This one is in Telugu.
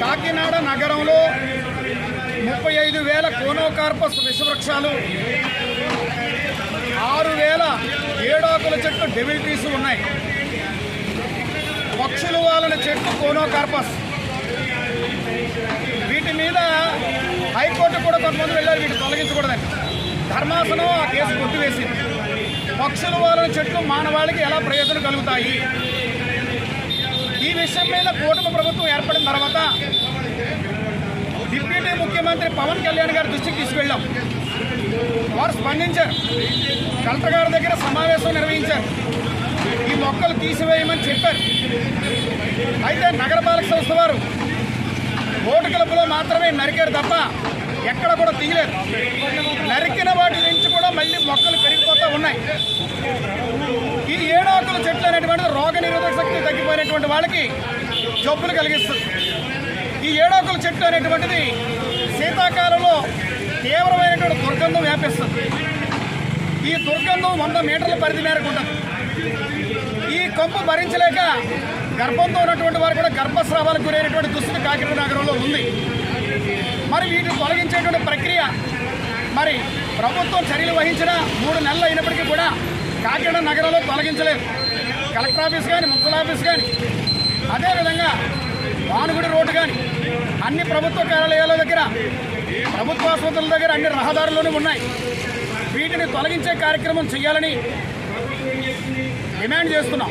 కాకినాడ నగరంలో ముప్పై ఐదు వేల కోనోకార్పస్ విషవృక్షాలు ఆరు వేల ఏడాకుల చెట్టు డెవిల్ ట్రీస్ ఉన్నాయి. పక్షులు వాళ్ళని చెట్టు కోనోకార్పస్ వీటి మీద హైకోర్టు కూడా కొంతమంది వెళ్ళారు వీటిని తొలగించకూడదని ధర్మాసనం ఆ కేసు కొట్టివేసింది పక్షులు వాళ్ళని చెట్లు మానవాళికి ఎలా ప్రయోజనం కలుగుతాయి? ఈ విషయం మీద కూటమి ప్రభుత్వం ఏర్పడిన తర్వాత డిప్యూటీ ముఖ్యమంత్రి పవన్ కళ్యాణ్ గారి దృష్టికి తీసుకెళ్ళాం. వారు స్పందించారు. కలెక్టర్ గారి దగ్గర సమావేశం నిర్వహించారు. ఈ మొక్కలు తీసివేయమని చెప్పారు. అయితే నగరపాలక సంస్థ వారు ఓటు కలుపులో మాత్రమే నరికారు తప్ప ఎక్కడ కూడా తీయలేదు. నరికిన వాటి నుంచి కూడా మళ్ళీ మొక్కలు పెరిగిపోతూ ఉన్నాయి. ఈ ఏడాకుల చెట్లు అనేటువంటిది రోగ నిరోధక శక్తి తగ్గిపోయినటువంటి వాళ్ళకి జబ్బులు కలిగిస్తుంది. ఈ ఏడాకుల చెట్టు అనేటువంటిది శీతాకాలంలో తీవ్రమైనటువంటి దుర్గంధం వ్యాపిస్తుంది. ఈ దుర్గంధం వంద మీటర్ల పరిధి మేరకు ఉంటుంది. ఈ కొంపు భరించలేక గర్భంతో ఉన్నటువంటి వారు కూడా గర్భస్రావాలకు గురైనటువంటి దుస్థితి కాకినాడ నగరంలో ఉంది. మరి వీటిని తొలగించేటువంటి ప్రక్రియ మరి ప్రభుత్వం చర్యలు వహించిన మూడు నెలలు అయినప్పటికీ కూడా కాకినాడ నగరంలో తొలగించలేదు. కలెక్టర్ ఆఫీస్ కానీ మున్సిపల్ ఆఫీస్ కానీ అదేవిధంగా భానుగుడి రోడ్డు కానీ అన్ని ప్రభుత్వ కార్యాలయాల దగ్గర ప్రభుత్వ ఆసుపత్రుల దగ్గర అన్ని రహదారుల్లోనూ ఉన్నాయి. వీటిని తొలగించే కార్యక్రమం చేయాలని డిమాండ్ చేస్తున్నాం.